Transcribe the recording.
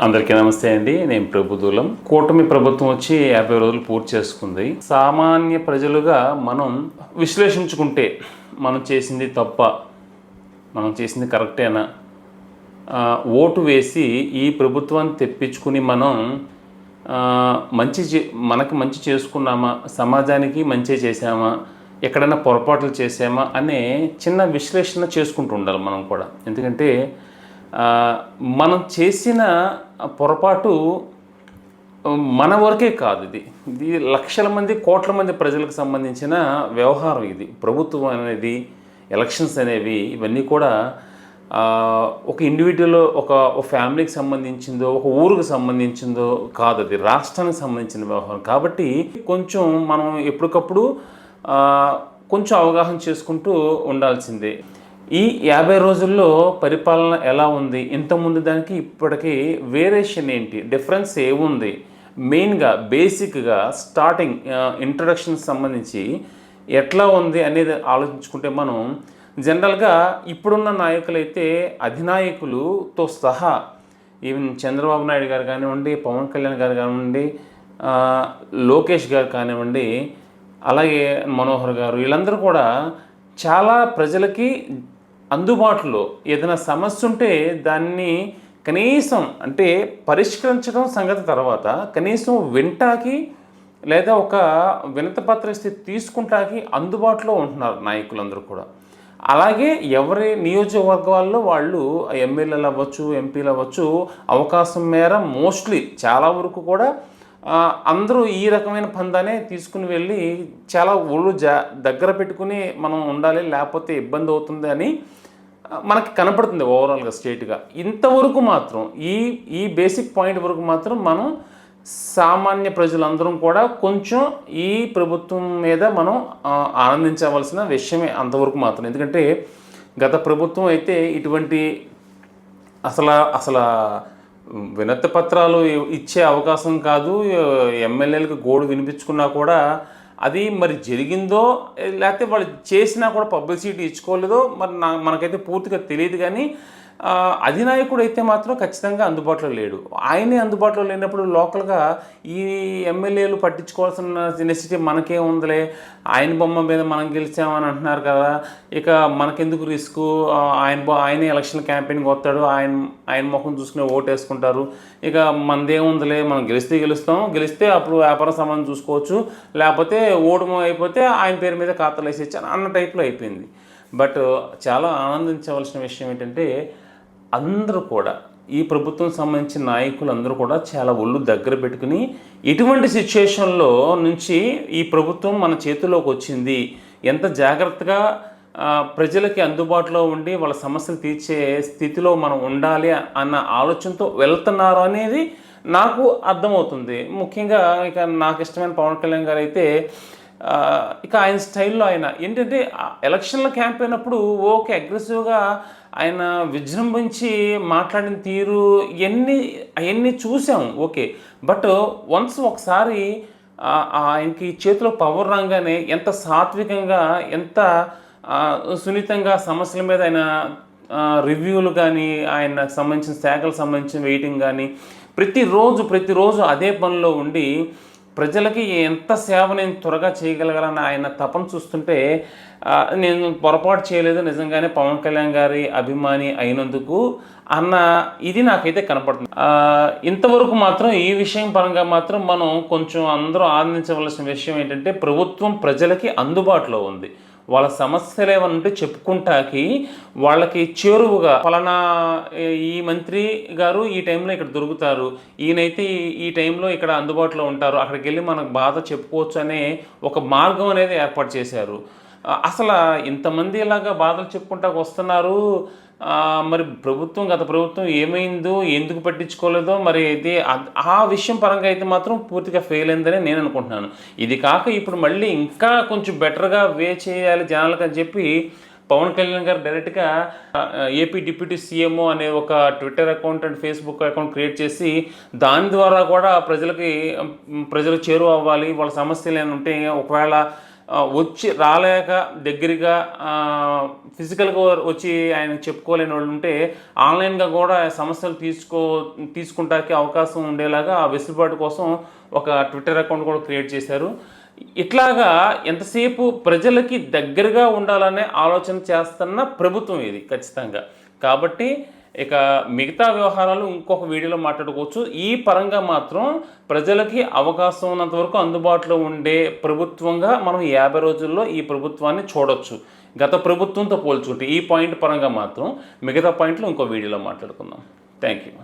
అందరికీ నమస్తే అండి. నేను ప్రభుదూలం కూటమి ప్రభుత్వం వచ్చి యాభై రోజులు పూర్తి చేసుకుంది. సామాన్య ప్రజలుగా మనం విశ్లేషించుకుంటే మనం చేసింది తప్ప మనం చేసింది కరెక్టేనా? ఓటు వేసి ఈ ప్రభుత్వాన్ని తెప్పించుకుని మనం మంచి చే- మనకు మంచి చేసుకున్నామా? సమాజానికి మంచి చేసామా ఎక్కడైనా పొరపాట్లు చేసామా అనే చిన్న విశ్లేషణ చేసుకుంటూ ఉండాలి మనం కూడా. ఎందుకంటే మనం చేసిన పొరపాటు మన వరకే కాదు ఇది. ఇది లక్షల మంది కోట్ల మంది ప్రజలకు సంబంధించిన వ్యవహారం ఇది. ప్రభుత్వం అనేది ఎలక్షన్స్ అనేవి ఇవన్నీ కూడా ఒక ఇండివిజువల్ ఒక ఫ్యామిలీకి సంబంధించిందో ఒక ఊరుకు సంబంధించిందో కాదు అది. రాష్ట్రానికి సంబంధించిన వ్యవహారం. కాబట్టి కొంచెం మనం ఎప్పటికప్పుడు కొంచెం అవగాహన చేసుకుంటూ ఉండాల్సిందే. ఈ యాభై రోజుల్లో పరిపాలన ఎలా ఉంది? ఇంతకుముందు దానికి ఇప్పటికీ వేరియేషన్ ఏంటి? డిఫరెన్స్ ఏముంది? మెయిన్గా బేసిక్గా స్టార్టింగ్ ఇంట్రడక్షన్ సంబంధించి ఎట్లా ఉంది అనేది ఆలోచించుకుంటే మనం జనరల్గా ఇప్పుడున్న నాయకులైతే అధినాయకులుతో సహా ఈవెన్ చంద్రబాబు నాయుడు గారు కానివ్వండి పవన్ కళ్యాణ్ గారు కానివ్వండి లోకేష్ గారు కానివ్వండి అలాగే మనోహర్ గారు వీళ్ళందరూ కూడా చాలా ప్రజలకి అందుబాటులో ఏదైనా సమస్య ఉంటే దాన్ని కనీసం అంటే పరిష్కరించడం సంగతి తర్వాత కనీసం వింటాకి లేదా ఒక వినతపత్ర స్థితి తీసుకుంటాకి అందుబాటులో ఉంటున్నారు నాయకులందరూ కూడా. అలాగే ఎవరి నియోజకవర్గాల్లో వాళ్ళు ఎమ్మెల్యేలు అవ్వచ్చు ఎంపీలు అవ్వచ్చు అవకాశం మేర మోస్ట్లీ చాలా వరకు కూడా అందరూ ఈ రకమైన పందానే తీసుకుని వెళ్ళి చాలా ఒళ్ళు జా దగ్గర పెట్టుకుని మనం ఉండాలి లేకపోతే ఇబ్బంది అవుతుంది అని మనకి కనపడుతుంది ఓవరాల్గా స్టేట్గా ఇంతవరకు మాత్రం ఈ ఈ బేసిక్ పాయింట్ వరకు మాత్రం మనం సామాన్య ప్రజలందరం కూడా కొంచెం ఈ ప్రభుత్వం మీద మనం ఆనందించవలసిన విషయమే అంతవరకు మాత్రం. ఎందుకంటే గత ప్రభుత్వం అయితే ఇటువంటి అసలు అసలు వినతి పత్రాలు ఇచ్చే అవకాశం కాదు. ఎమ్మెల్యేలకు గోడు వినిపించుకున్నా కూడా అది మరి జరిగిందో లేకపోతే వాళ్ళు చేసినా కూడా పబ్లిసిటీ ఇచ్చుకోలేదో మరి నా మనకైతే పూర్తిగా తెలియదు కానీ అధినాయకుడు అయితే మాత్రం ఖచ్చితంగా అందుబాటులో లేడు. ఆయనే అందుబాటులో లేనప్పుడు లోకల్గా ఈ ఎమ్మెల్యేలు పట్టించుకోవాల్సిన నెసిటీ మనకే ఉందిలే. ఆయన బొమ్మ మీద మనం గెలిచామని అంటున్నారు కదా. ఇక మనకెందుకు రిస్క్? ఆయన బొ- ఆయనే ఎలక్షన్ క్యాంపెయిన్కి వస్తాడు. ఆయన ఆయన ముఖం చూసుకుని ఓటు వేసుకుంటారు ఇక మనదేముందిలే మనం గెలిస్తే గెలుస్తాం. గెలిస్తే అప్పుడు వ్యాపార సంబంధం చూసుకోవచ్చు. లేకపోతే ఓటమి అయిపోతే ఆయన పేరు మీద ఖాతాలు వేసేచ్చాను అన్న టైప్లో అయిపోయింది. బట్ చాలా ఆనందించవలసిన విషయం ఏంటంటే అందరూ కూడా ఈ ప్రభుత్వం సంబంధించిన నాయకులు అందరూ కూడా చాలా ఒళ్ళు దగ్గర పెట్టుకుని ఇటువంటి సిచ్యుయేషన్లో నుంచి ఈ ప్రభుత్వం మన చేతిలోకి వచ్చింది. ఎంత జాగ్రత్తగా ప్రజలకి అందుబాటులో ఉండి వాళ్ళ సమస్యలు తీర్చే స్థితిలో మనం ఉండాలి అన్న ఆలోచనతో వెళ్తున్నారు అనేది నాకు అర్థమవుతుంది. ముఖ్యంగా ఇక నాకు ఇష్టమైన పవన్ కళ్యాణ్ గారు అయితే ఇక ఆయన స్టైల్లో ఆయన ఏంటంటే ఎలక్షన్ల క్యాంపెయిన్ అప్పుడు ఓకే అగ్రెసివ్గా ఆయన విజృంభించి మాట్లాడిన తీరు ఇవన్నీ అవన్నీ చూసాం ఓకే. బట్ వన్స్ ఒకసారి ఆయనకి చేతిలో పవర్ రాగానే ఎంత సాత్వికంగా ఎంత సున్నితంగా సమస్యల మీద ఆయన రివ్యూలు కానీ ఆయన సంబంధించిన శాఖలకు సంబంధించిన వెయిటింగ్ కానీ ప్రతిరోజు ప్రతిరోజు అదే పనిలో ఉండి ప్రజలకి ఎంత సేవ నేను త్వరగా చేయగలగాలని ఆయన తపన చూస్తుంటే నేను పొరపాటు చేయలేదు. నిజంగానే పవన్ కళ్యాణ్ గారి అభిమాని అయినందుకు అన్న ఇది నాకైతే కనపడుతుంది. ఇంతవరకు మాత్రం ఈ విషయం పరంగా మాత్రం మనం కొంచెం అందరూ ఆనందించవలసిన విషయం ఏంటంటే ప్రభుత్వం ప్రజలకి అందుబాటులో ఉంది. వాళ్ళ సమస్యలు ఏమైనా ఉంటే చెప్పుకుంటాకి వాళ్ళకి చేరువుగా ఫలానా ఈ మంత్రి గారు ఈ టైంలో ఇక్కడ దొరుకుతారు. ఈయనైతే ఈ- టైంలో ఇక్కడ అందుబాటులో ఉంటారు. అక్కడికి వెళ్ళి మనకు బాధ చెప్పుకోవచ్చు అనే ఒక మార్గం అనేది ఏర్పాటు చేశారు. అసలు ఇంతమంది ఇలాగా బాధలు చెప్పుకుంటాకు వస్తున్నారు. మరి ప్రభుత్వం గత ప్రభుత్వం ఏమైందో ఎందుకు పట్టించుకోలేదో మరి అయితే ఆ విషయం పరంగా అయితే మాత్రం పూర్తిగా ఫెయిల్ అయిందని నేను అనుకుంటున్నాను. ఇది కాక ఇప్పుడు మళ్ళీ ఇంకా కొంచెం బెటర్గా వే చేయాలి జనాలకు అని చెప్పి పవన్ కళ్యాణ్ గారు డైరెక్ట్గా ఏపీ డిప్యూటీ సీఎంఓ అనే ఒక Twitter account and Facebook account create చేసి దాని ద్వారా కూడా ప్రజలకి ప్రజలు చేరువ అవ్వాలి వాళ్ళ సమస్యలు ఏమైనా ఉంటే ఒకవేళ వచ్చి రాలేక దగ్గరగా ఫిజికల్గా వచ్చి ఆయన చెప్పుకోలేని వాళ్ళు ఉంటే ఆన్లైన్గా కూడా సమస్యలు తీసుకో తీసుకుంటానికి అవకాశం ఉండేలాగా ఆ వెసులుబాటు కోసం ఒక ట్విట్టర్ అకౌంట్ కూడా క్రియేట్ చేశారు. ఇట్లాగా ఎంతసేపు ప్రజలకి దగ్గరగా ఉండాలనే ఆలోచన చేస్తున్న ప్రభుత్వం ఇది ఖచ్చితంగా. కాబట్టి ఇక మిగతా వ్యవహారాలు ఇంకొక వీడియోలో మాట్లాడుకోవచ్చు. ఈ పరంగా మాత్రం ప్రజలకి అవకాశం ఉన్నంత వరకు అందుబాటులో ఉండే ప్రభుత్వంగా మనం యాభై రోజుల్లో ఈ ప్రభుత్వాన్ని చూడొచ్చు. గత ప్రభుత్వంతో పోల్చుకుంటే ఈ పాయింట్ పరంగా మాత్రం మిగతా పాయింట్లు ఇంకో వీడియోలో మాట్లాడుకుందాం. Thank you